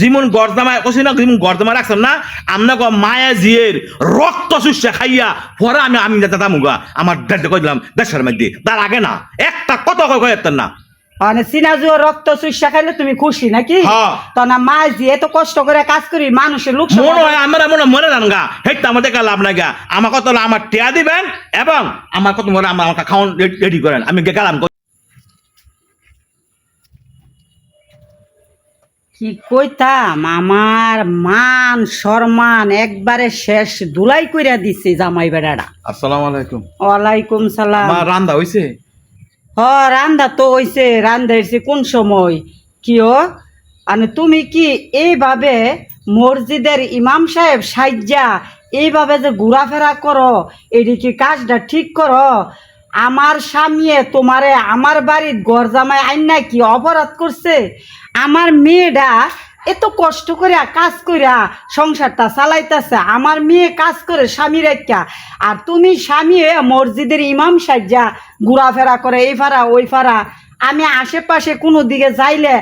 যেমন গরদামা কছি না যেমন গরদামা রাখছেন না আমনা গো মায়া জিয়ের রক্ত শুষে খাইয়া পরে আমি আমি দাদা মুগা। আমার দেড় কই দিলাম দেশের মধ্যে তার আগে না একটা কত কয় কয় না। মানে সিনাজুও রক্ত চুষা খাইলে তুমি খুশি নাকি। তো না মা যে এত কষ্ট করে কাজ করি মানুষের লোক মনে হয় আমরা মনে মরে যান গা হেঁটে আমাদের কাছে লাভ নাই গা। আমার কত আমার টিয়া দিবেন এবং আমার কত মনে আমার আমাকে খাওয়ান রেডি করেন আমি গেলাম কি কইতাম? আমার মান সম্মান একবারে শেষ দুলাই কইরা দিছে জামাই বেড়াটা আসসালামু আলাইকুম। ওয়ালাইকুম সালাম। আমার রান্দা হইছে? হ রান্দা তো হইছে রান্দা হইছে কোন সময়? কিও মানে তুমি কি এইভাবে মসজিদের ইমাম সাহেব সাজ্জা এইভাবে যে ঘোরাফেরা করো এটি কি কাজটা ঠিক করো? আমার স্বামীয়ে তোমারে আমার বাড়ির গরজামাই আইনা কি অপরাধ করছে? আমার মেয়েটা এত কষ্ট করে কাজ কইরা সংসারটা চালাইতেছে আমার মেয়ে কাজ করে স্বামী রেখা আর তুমি স্বামী মসজিদের ইমাম সাজ্জা ঘোরাফেরা করে এই ফারা ওই ফারা। আমি আশেপাশে কোনো দিকে যাইলে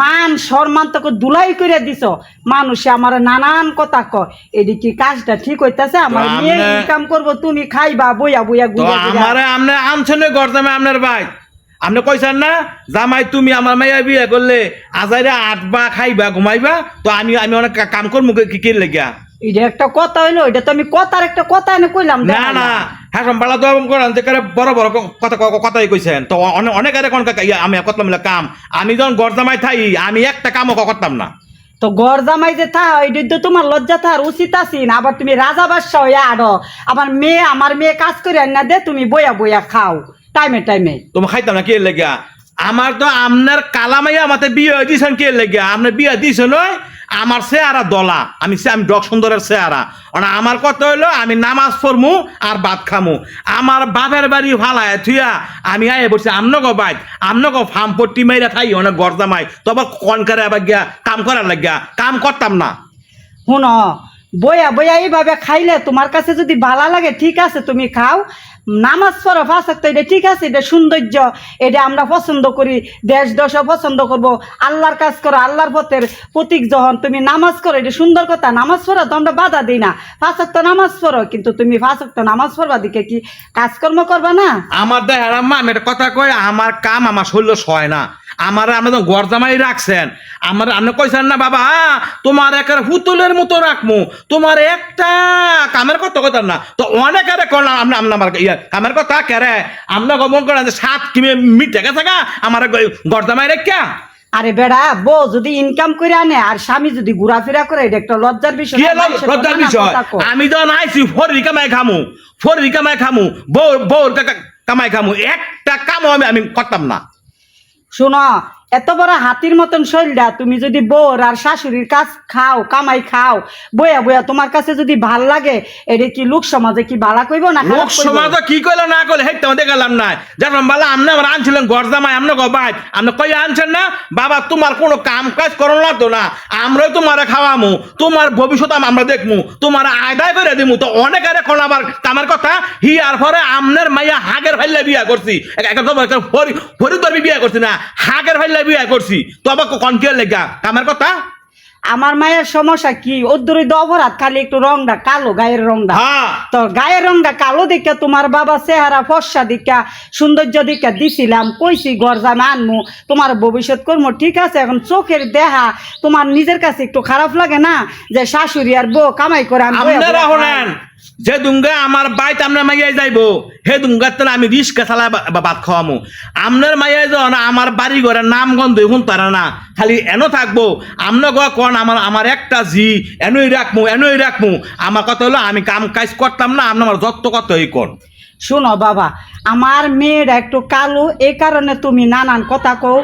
মান সম্মান তোকে দুলাই করে দিছ। মানুষে আমার নানান কথা কয় এদিকে কাজটা ঠিক হইতাছে? আমার মেয়ে ইনকাম করব তুমি খাইবা বইয়া বইয়া গুইয়া। আমারে আমনে আনছেন গরদামে আপনার ভাই? আপনি কইছেন না জামাই তুমি আমার মাইয়া বিয়ে করলে আজাইরা আটবা খাইবা ঘুমাইবা? তো আমি আমি অনেক কাম করব কি কি লেগিয়া? এটা একটা কথা হইল এটা তো আমি কথার একটা কথা এনে কইলাম না না। হ্যাঁ সম্পালা তো করেন যে কারে বড় বড় কথা ক- কথাই কইছেন। তো অনেক অনেক আরে কোন আমি করতাম কাম। আমি যখন গরদামাই থাই আমি একটা কামও করতাম না। তো গড় জামাই যে থা এটা তো তোমার লজ্জা থার উচিত আছিন আবার তুমি রাজা বাদশাহ হইয়া আড়ো। আমার মেয়ে আমার মেয়ে কাজ করে না দে তুমি বইয়া বইয়া খাও। টাইমে টাইমে তুমি খাইতাম না কে লেগিয়া? আমার তো আপনার কালামাইয়া আমাতে বিয়ে দিয়েছেন কে লেগিয়া? আপনি বিয়ে দিয়েছেন নয় আমার চেহারা দলা। আমি সে- আমি ডক সুন্দরের চেহারা মানে আমার কথা হইল? আমি নামাজ পড়মু আর ভাত খামু। আমার বাপের বাড়ি ফালায় থুয়া আমি আয়ে বলছি আমনগো বাইক আমনগো ফার্ম পট্টি মাইরা খাই অনেক গরদামাই তবে কনকারে আবার গিয়া কাম করার লাগিয়া। কাম করতাম না। শুনো বইয়া বইয়া এইভাবে খাইলে তোমার কাছে যদি ভালো লাগে, ঠিক আছে, তুমি খাও। নামাজ পড়ো ফাঁসাক তো এটা ঠিক আছে, এটা সৌন্দর্য, এটা আমরা পছন্দ করি, দেশ দশও পছন্দ করব। আল্লাহর কাজ করো, আল্লাহর পথের প্রতীক যখন তুমি নামাজ করো, এটা সুন্দর কথা, নামাজ পড়ো, তো আমরা বাধা দিই না। ফাঁসাক তো নামাজ পড়ো, কিন্তু তুমি ফাঁসাক তো নামাজ পড়বা, দিকে কি কাজকর্ম করবা না? আমার আম্মা, আমি একটা কথা কই, আমার কাম আমার শরীর সয় না। আমার আপনি তো গরজামাই রাখছেন। আমার আপনি কইছেন না বাবা তোমার একের পুতুলের মতো রাখমু। তোমার একটা কামের কথা কথা না। তো অনেক আরে করলাম আপনি আপনি আমার ইয়া কামের কথা কেরে আপনি গমন করেন যে সাত কিমে মিটে গেছে গা আমার গরজামাই রেখা। আরে বেড়া বউ যদি ইনকাম করে আনে আর স্বামী যদি ঘোরাফেরা করে এটা একটা লজ্জার বিষয় লজ্জার বিষয়? আমি যখন আইছি ফরি কামাই খামু ফরি কামাই খামু বউ বউর কা- কামাই খামু একটা কামও আমি আমি করতাম না। শোনো এত বড় হাতির মতন শরীরটা তুমি যদি বোর আর শাশুড়ির কাজ খাও কামাই খাও বইয়া বইয়া তোমার কাছে যদি ভালো লাগে এটা কি লোক সমাজে কি বালা কইব না লোক? সমাজ কি কইলো না কইলো হেই তোমাদের গেলাম নাই। যখন বলা আমনে আমার আনছিলেন গরজামাই আমনে গবাই আপনি কই আনছেন না বাবা তোমার কোনো কাম কাজ করো না। তো না আমরাই তোমারে খাওয়ামু তোমার ভবিষ্যৎ আম- আমরা দেখমু তোমার আদায় করে দিমু। তো অনেক আরে কোন আবার কামের কথা হি আর পরে আমনের মাইয়া হাগের ভাইলে বিয়া করছি। এক- একটা তো একটা ফরি ফরি ধর্মী বিয়া করছি না, হাগের ভাইলে বিয়া করছি। তো আবার কনকে লেগা। কামের কথা? আমার মায়ের সমস্যা কি? ওর অপরাধ খালি একটু রংটা কালো গায়ের রংটা। হ্যাঁ। তো গায়ের রংটা কালো দেখা তোমার বাবা চেহারা ফর্সা দেখা সৌন্দর্য দেখা দিছিলাম কইছি ঘর জামে আনমু তোমার ভবিষ্যৎ কর্ম ঠিক আছে এখন চোখের দেহা তোমার নিজের কাছে একটু খারাপ লাগে না? যে শাশুড়ি আর বউ কামাই করে যে দুঙ্গা আমার বাইত আপনার মাইয়াই যাইবো হে দুঙ্গার তেলে আমি রিস্কা চালাই ভাত খাওয়ামু। আপনার মাইয়াই যখন আমার বাড়ি ঘরের নাম গন্ধ এখন তারা না খালি এনো থাকব। আমনে গো কন আমার আমার একটা জি এনই রাখমু এনই রাখমু। আমার কথা হলো আমি কাম কাজ করতাম না আপনি আমার যত কত এই কর শোনো বাবা আমার মেয়ের একটু কালো এই কারণে তুমি নানান কথা কও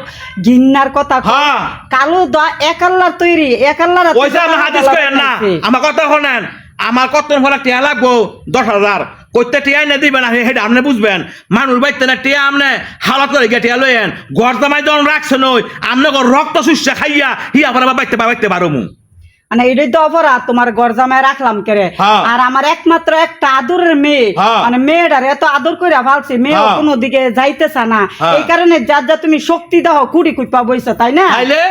গিন্নার কথা কও। হ্যাঁ। কালো দা একাল্লার তৈরি একাল্লার আমার কথা শোনেন। আমার কত ফলে টিয়া লাগবো? দশ হাজার। কইতে টিয়াই না দিবেন সেটা আপনি বুঝবেন। মানুষ বাইতে না টিয়া আপনি হালত করে গিয়ে টিয়া লইয়েন। গরদামাই যখন রাখছেন ওই আপনি রক্ত শুষে খাইয়া হি আপনার আবার বাইতে বাইতে পারো মু মানে এটাই তো অপরাধ তোমার গরজামায় রাখলাম কেরে হ্যাঁ। আর আমার একমাত্র একটা আদরের মেয়ে হ্যাঁ। মানে মেয়েটার এত আদর করে ভালছি মেয়ে হ্যাঁ। কোনো দিকে যাইতেছে না। এই কারণে যার যা তুমি শক্তি দাও কুড়ি কুইপা বইছো তাই না তাইলে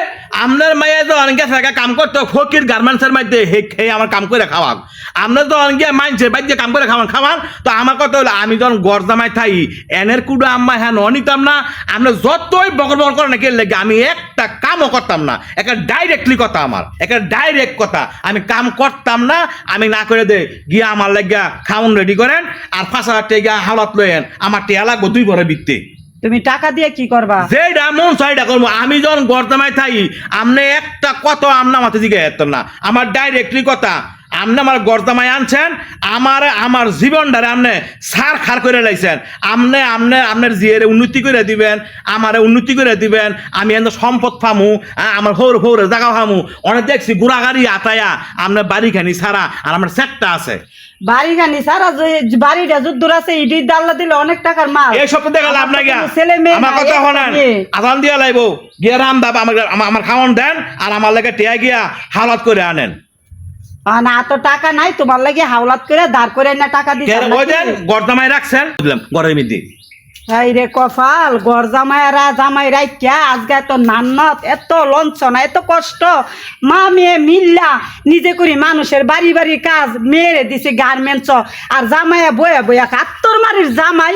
আপনার মাইয়া তো অনেকে থাকা কাম করতো ফকির গার্মেন্টসের মধ্যে হে খেয়ে আমার কাম করে খাওয়ান আপনার তো অনেকে মানছে বাইরে কাম করে খাওয়ান খাওয়ান তো আমার কথা হলো আমি যখন গরদামাই থাই এনের কুডো আম্মা হ্যাঁ অনিতাম না আমরা যতই বকর বকর করে নাকি লেগে আমি একটা কামও করতাম না একটা ডাইরেক্টলি কথা আমার একটা ডাইরেক্ট কথা। আমি কাম করতাম না আমি না করে দে গিয়া আমার লাগিয়া খাউন রেডি করেন আর পাঁচ হাজার টাকা হাওলাত লয়েন আমার টেয়া লাগবো দুই বড় বিত্তে তুমি টাকা দিয়ে কি করবা? যেটা মন চাইটা করব। আমি যখন গর্দামায় থাই আমনে একটা কত আমনা মাথা দিকে না। আমার ডাইরেক্টলি কথা আপনি আমার গর্দামায় আনছেন আমার আমার জীবনটারে আপনি সার খার করে লাইছেন। আপনি আপনি আপনার জিয়ের উন্নতি করে দিবেন আমারে উন্নতি করে দিবেন আমি এত সম্পদ ফামু আমার হৌর হৌরে জায়গা ফামু অনেক দেখছি গুড়া গাড়ি আতায়া আপনার বাড়িখানি সারা আর আমার সেটটা আছে। বাড়ি গানি সারা যে বাড়িটা যুদ্ধ আছে ইডি দাল্লা দিলে অনেক টাকার মাল। এই সব দেখে লাভ আমার নাই ছেলে মেয়ে আমার কথা মেয়ে। আজান দিয়া লাইব। গিয়া রাম দাবা আমার আমার- খাওয়ান দেন আর আমার লাগে টিয়া গিয়া হালাত করে আনেন। না তো টাকা নাই তোমার লাগে হাওলাত করে দাঁড় করে না টাকা দিতে রাখছেন? বুঝলাম মধ্যে। রে কপাল জামাইরা আজকে এত নান্নত এত লঞ্চনা এত কষ্ট। মা মেয়ে মিল্লা নিজে করি মানুষের বাড়ি বাড়ি কাজ মেয়েরে দিছে গার্মেন্টস আর জামাইয়া বয়া বয়া কাত্তর মারির জামাই।